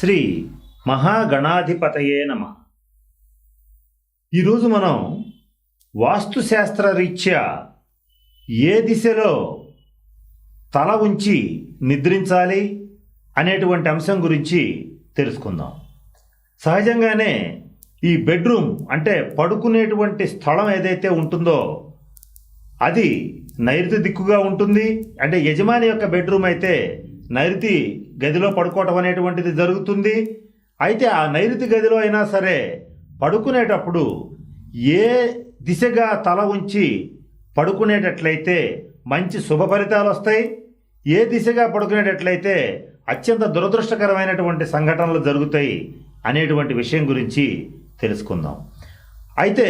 శ్రీ మహాగణాధిపతయే నమ. ఈరోజు మనం వాస్తుశాస్త్ర రీత్యా ఏ దిశలో తల ఉంచి నిద్రించాలి అనేటువంటి అంశం గురించి తెలుసుకుందాం. సహజంగానే ఈ బెడ్రూమ్ అంటే పడుకునేటువంటి స్థలం ఏదైతే ఉంటుందో అది నైరుతి దిక్కుగా ఉంటుంది. అంటే యజమాని యొక్క బెడ్రూమ్ అయితే నైరుతి గదిలో పడుకోవటం అనేటువంటిది జరుగుతుంది. అయితే ఆ నైరుతి గదిలో అయినా సరే పడుకునేటప్పుడు ఏ దిశగా తల ఉంచి పడుకునేటట్లయితే మంచి శుభ ఫలితాలు వస్తాయి. ఏ దిశగా పడుకునేటట్లయితే అత్యంత దురదృష్టకరమైనటువంటి సంఘటనలు జరుగుతాయి అనేటువంటి విషయం గురించి తెలుసుకుందాం. అయితే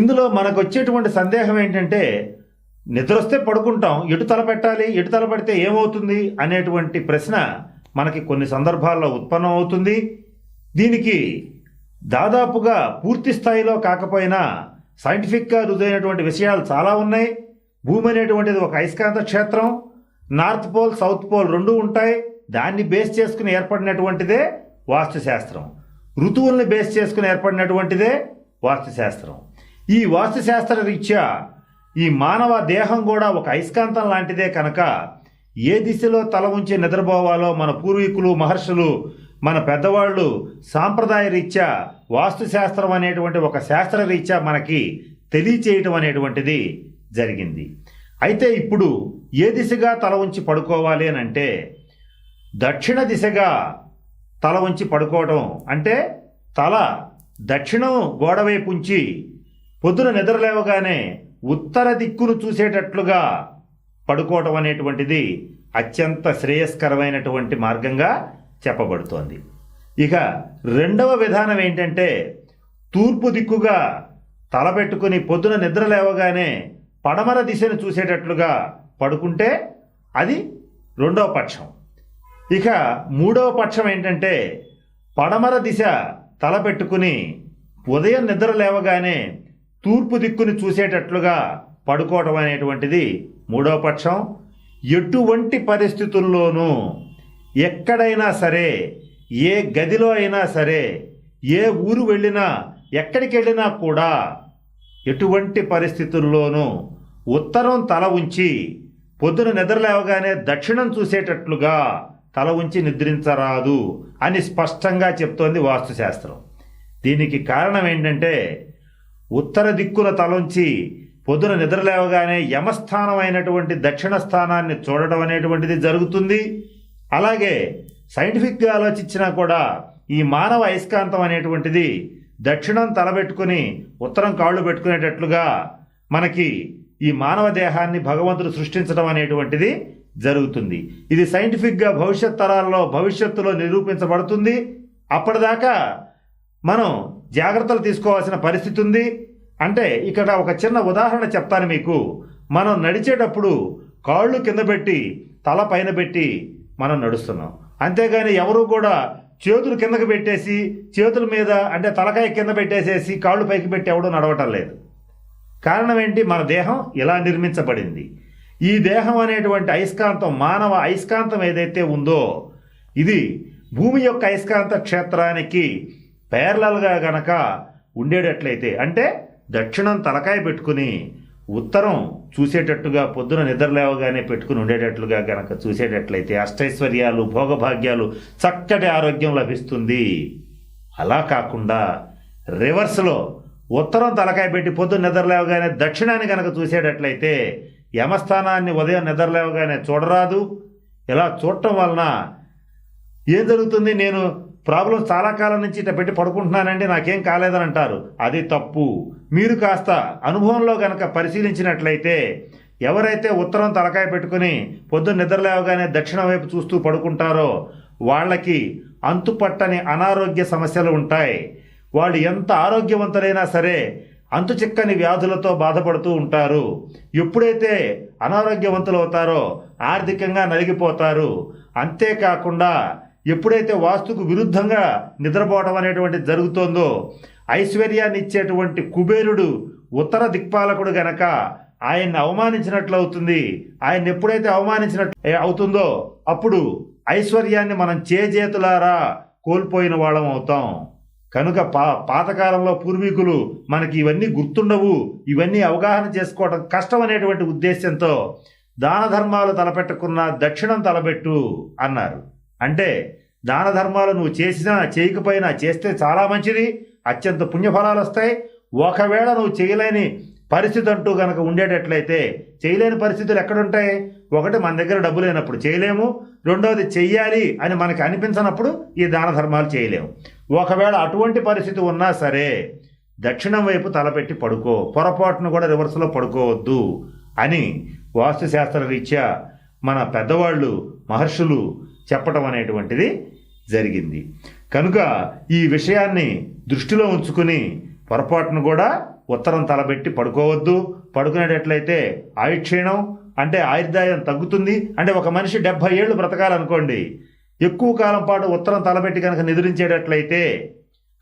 ఇందులో మనకు వచ్చేటువంటి సందేహం ఏంటంటే నిద్రొస్తే పడుకుంటాం ఎటు తల పెట్టాలి ఎటు తల పెడితే ఏమవుతుంది అనేటువంటి ప్రశ్న మనకి కొన్ని సందర్భాల్లో ఉత్పన్నం అవుతుంది. దీనికి దాదాపుగా పూర్తి స్థాయిలో కాకపోయినా సైంటిఫిక్గా రుజైనటువంటి విషయాలు చాలా ఉన్నాయి. భూమి అనేటువంటిది ఒక అయస్కాంత క్షేత్రం. నార్త్ పోల్ సౌత్ పోల్ రెండు ఉంటాయి. దాన్ని బేస్ చేసుకుని ఏర్పడినటువంటిదే వాస్తుశాస్త్రం. ఋతువుల్ని బేస్ చేసుకుని ఏర్పడినటువంటిదే వాస్తుశాస్త్రం. ఈ వాస్తుశాస్త్ర రీత్యా ఈ మానవ దేహం కూడా ఒక అయస్కాంతం లాంటిదే కనుక ఏ దిశలో తల ఉంచి నిద్రపోవాలో మన పూర్వీకులు మహర్షులు మన పెద్దవాళ్ళు సాంప్రదాయ రీత్యా వాస్తుశాస్త్రం అనేటువంటి ఒక శాస్త్ర రీత్యా మనకి తెలియచేయటం అనేటువంటిది జరిగింది. అయితే ఇప్పుడు ఏ దిశగా తల ఉంచి పడుకోవాలి అని అంటే దక్షిణ దిశగా తల ఉంచి పడుకోవడం అంటే తల దక్షిణం గోడవైపు ఉంచి పొద్దున నిద్రలేవగానే ఉత్తర దిక్కును చూసేటట్లుగా పడుకోవటం అనేటువంటిది అత్యంత శ్రేయస్కరమైనటువంటి మార్గంగా చెప్పబడుతోంది. ఇక రెండవ విధానం ఏంటంటే తూర్పు దిక్కుగా తలపెట్టుకుని పొద్దున నిద్ర లేవగానే పడమర దిశను చూసేటట్లుగా పడుకుంటే అది రెండవ పక్షం. ఇక మూడవ పక్షం ఏంటంటే పడమర దిశ తలపెట్టుకుని ఉదయం నిద్ర లేవగానే తూర్పు దిక్కుని చూసేటట్లుగా పడుకోవటం అనేటువంటిది మూడో పక్షం. ఎటువంటి పరిస్థితుల్లోనూ ఎక్కడైనా సరే ఏ గదిలో అయినా సరే ఏ ఊరు వెళ్ళినా ఎక్కడికి వెళ్ళినా కూడా ఎటువంటి పరిస్థితుల్లోనూ ఉత్తరం తల ఉంచి పొద్దున నిద్రలేవగానే దక్షిణం చూసేటట్లుగా తల ఉంచి నిద్రించరాదు అని స్పష్టంగా చెప్తోంది వాస్తుశాస్త్రం. దీనికి కారణం ఏంటంటే ఉత్తర దిక్కున తలొంచి పొద్దున నిద్రలేవగానే యమస్థానమైనటువంటి దక్షిణ స్థానాన్ని చూడడం అనేటువంటిది జరుగుతుంది. అలాగే సైంటిఫిక్గా ఆలోచించినా కూడా ఈ మానవ అయస్కాంతం అనేటువంటిది దక్షిణం తలబెట్టుకుని ఉత్తరం కాళ్ళు పెట్టుకునేటట్లుగా మనకి ఈ మానవ దేహాన్ని భగవంతుడు సృష్టించడం అనేటువంటిది జరుగుతుంది. ఇది సైంటిఫిక్గా భవిష్యత్ తరాల్లో భవిష్యత్తులో నిరూపించబడుతుంది. అప్పటిదాకా మనం జాగ్రత్తలు తీసుకోవాల్సిన పరిస్థితి ఉంది. అంటే ఇక్కడ ఒక చిన్న ఉదాహరణ చెప్తాను మీకు. మనం నడిచేటప్పుడు కాళ్ళు కింద పెట్టి తల పైన పెట్టి మనం నడుస్తున్నాం. అంతేగాని ఎవరు కూడా చేతులు కిందకు పెట్టేసి చేతుల మీద అంటే తలకాయ కింద పెట్టేసేసి కాళ్ళు పైకి పెట్టి ఎవడూ నడవటం లేదు. కారణం ఏంటి? మన దేహం ఇలా నిర్మించబడింది. ఈ దేహం అనేటువంటి అయస్కాంతం మానవ అయస్కాంతం ఏదైతే ఉందో ఇది భూమి యొక్క అయస్కాంత క్షేత్రానికి పేర్లల్గా గనక ఉండేటట్లయితే అంటే దక్షిణం తలకాయ పెట్టుకుని ఉత్తరం చూసేటట్టుగా పొద్దున నిద్రలేవగానే పెట్టుకుని ఉండేటట్లుగా గనక చూసేటట్లయితే అష్టైశ్వర్యాలు భోగభాగ్యాలు చక్కటి ఆరోగ్యం లభిస్తుంది. అలా కాకుండా రివర్స్లో ఉత్తరం తలకాయ పెట్టి పొద్దున్న నిద్రలేవగానే దక్షిణాన్ని గనక చూసేటట్లయితే యమస్థానాన్ని ఉదయం నిద్రలేవగానే చూడరాదు. ఇలా చూడటం వలన ఏం జరుగుతుంది? నేను ప్రాబ్లం చాలా కాలం నుంచి ఇట్లా పెట్టి పడుకుంటున్నానండి నాకేం కాలేదని అంటారు. అది తప్పు. మీరు కాస్త అనుభవంలో కనుక పరిశీలించినట్లయితే ఎవరైతే ఉత్తరం తలకాయ పెట్టుకుని పొద్దున్న నిద్రలేవగానే దక్షిణ వైపు చూస్తూ పడుకుంటారో వాళ్ళకి అంతుపట్టని అనారోగ్య సమస్యలు ఉంటాయి. వాళ్ళు ఎంత ఆరోగ్యవంతులైనా సరే అంతు చిక్కని వ్యాధులతో బాధపడుతూ ఉంటారు. ఎప్పుడైతే అనారోగ్యవంతులు అవుతారో ఆర్థికంగా నలిగిపోతారు. అంతేకాకుండా ఎప్పుడైతే వాస్తుకు విరుద్ధంగా నిద్రపోవడం అనేటువంటిది జరుగుతోందో ఐశ్వర్యాన్ని ఇచ్చేటువంటి కుబేరుడు ఉత్తర దిక్పాలకుడు గనక ఆయన్ని అవమానించినట్లు అవుతుంది. ఆయన ఎప్పుడైతే అవమానించినట్లు అవుతుందో అప్పుడు ఐశ్వర్యాన్ని మనం చేజేతులారా కోల్పోయిన వాళ్ళం అవుతాం. కనుక పా పాతకాలంలో పూర్వీకులు మనకి ఇవన్నీ గుర్తుండవు. ఇవన్నీ అవగాహన చేసుకోవడం కష్టం అనేటువంటి ఉద్దేశంతో దాన ధర్మాలు తలపెట్టుకున్న దక్షిణం తలబెట్టు అన్నారు. అంటే దాన ధర్మాలు నువ్వు చేసినా చేయకపోయినా చేస్తే చాలా మంచిది. అత్యంత పుణ్యఫలాలు వస్తాయి. ఒకవేళ నువ్వు చేయలేని పరిస్థితి అంటూ కనుక ఉండేటట్లయితే చేయలేని పరిస్థితులు ఎక్కడుంటాయి? ఒకటి మన దగ్గర డబ్బు లేనప్పుడు చేయలేము. రెండవది చెయ్యాలి అని మనకి అనిపించినప్పుడు ఈ దాన ధర్మాలు చేయలేము. ఒకవేళ అటువంటి పరిస్థితి ఉన్నా సరే దక్షిణం వైపు తలపెట్టి పడుకో. పొరపాటును కూడా రివర్స్లో పడుకోవద్దు అని వాస్తుశాస్త్ర రీత్యా మన పెద్దవాళ్ళు మహర్షులు చెప్పటం అనేటువంటిది జరిగింది. కనుక ఈ విషయాన్ని దృష్టిలో ఉంచుకుని పొరపాటును కూడా ఉత్తరం తలబెట్టి పడుకోవద్దు. పడుకునేటట్లయితే ఆయుక్షీణం అంటే ఆయుర్దాయం తగ్గుతుంది. అంటే ఒక మనిషి డెబ్భై ఏళ్ళు బ్రతకాలనుకోండి ఎక్కువ కాలం పాటు ఉత్తరం తలబెట్టి కనుక నిద్రించేటట్లయితే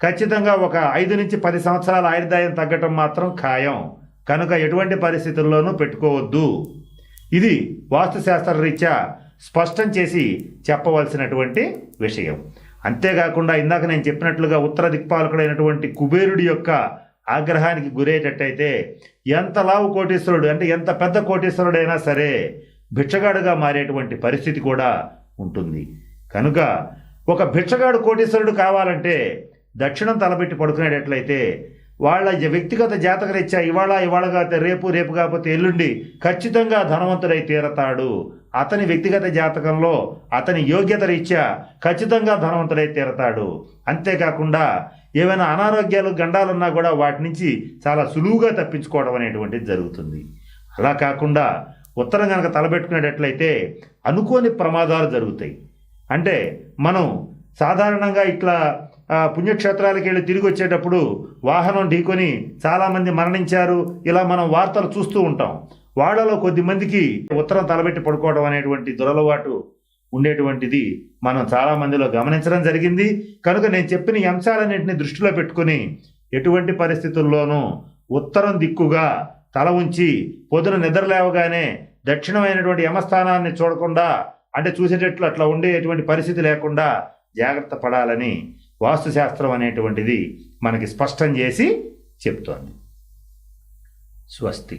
ఖచ్చితంగా ఒక ఐదు నుంచి పది సంవత్సరాల ఆయుర్దాయం తగ్గటం మాత్రం ఖాయం. కనుక ఎటువంటి పరిస్థితుల్లోనూ పెట్టుకోవద్దు. ఇది వాస్తుశాస్త్ర రీత్యా స్పష్టం చేసి చెప్పవలసినటువంటి విషయం. అంతేకాకుండా ఇందాక నేను చెప్పినట్లుగా ఉత్తర దిక్పాలకుడైనటువంటి కుబేరుడి యొక్క ఆగ్రహానికి గురయ్యేటట్టయితే ఎంత లావు కోటీశ్వరుడు అంటే ఎంత పెద్ద కోటీశ్వరుడైనా సరే భిక్షగాడుగా మారేటువంటి పరిస్థితి కూడా ఉంటుంది. కనుక ఒక భిక్షగాడు కోటీశ్వరుడు కావాలంటే దక్షిణం తలబెట్టి పడుకునేటట్లయితే వాళ్ళ వ్యక్తిగత జాతకరీత్యా ఇవాళ ఇవాళ కాకపోతే రేపు రేపు కాకపోతే ఎల్లుండి ఖచ్చితంగా ధనవంతుడై తీరతాడు అతని వ్యక్తిగత జాతకంలో అతని యోగ్యత రీత్యా ఖచ్చితంగా ధనవంతుడై తీరతాడు. అంతేకాకుండా ఏమైనా అనారోగ్యాలు గండాలున్నా కూడా వాటి నుంచి చాలా సులువుగా తప్పించుకోవడం అనేటువంటిది జరుగుతుంది. అలా కాకుండా ఉత్తరం కనుక తలబెట్టుకునేటట్లయితే అనుకోని ప్రమాదాలు జరుగుతాయి. అంటే మనం సాధారణంగా ఇట్లా ఆ, పుణ్యక్షేత్రాలకు వెళ్ళి తిరిగి వచ్చేటప్పుడు వాహనం ఢీకొని చాలామంది మరణించారు ఇలా మనం వార్తలు చూస్తూ ఉంటాం. వాళ్ళలో కొద్ది మందికి ఉత్తరం తలబెట్టి పడుకోవడం అనేటువంటి దురలవాటు ఉండేటువంటిది మనం చాలా మందిలో గమనించడం జరిగింది. కనుక నేను చెప్పిన ఈ అంశాలన్నింటినీ దృష్టిలో పెట్టుకుని ఎటువంటి పరిస్థితుల్లోనూ ఉత్తరం దిక్కుగా తల ఉంచి పొద్దున నిద్ర లేవగానే దక్షిణమైనటువంటి యమస్థానాన్ని చూడకుండా అంటే చూసేటట్లు అట్లా ఉండేటువంటి పరిస్థితి లేకుండా జాగ్రత్త పడాలని వాస్తుశాస్త్రం అనేటువంటిది మనకి స్పష్టం చేసి చెప్తోంది. స్వస్తి.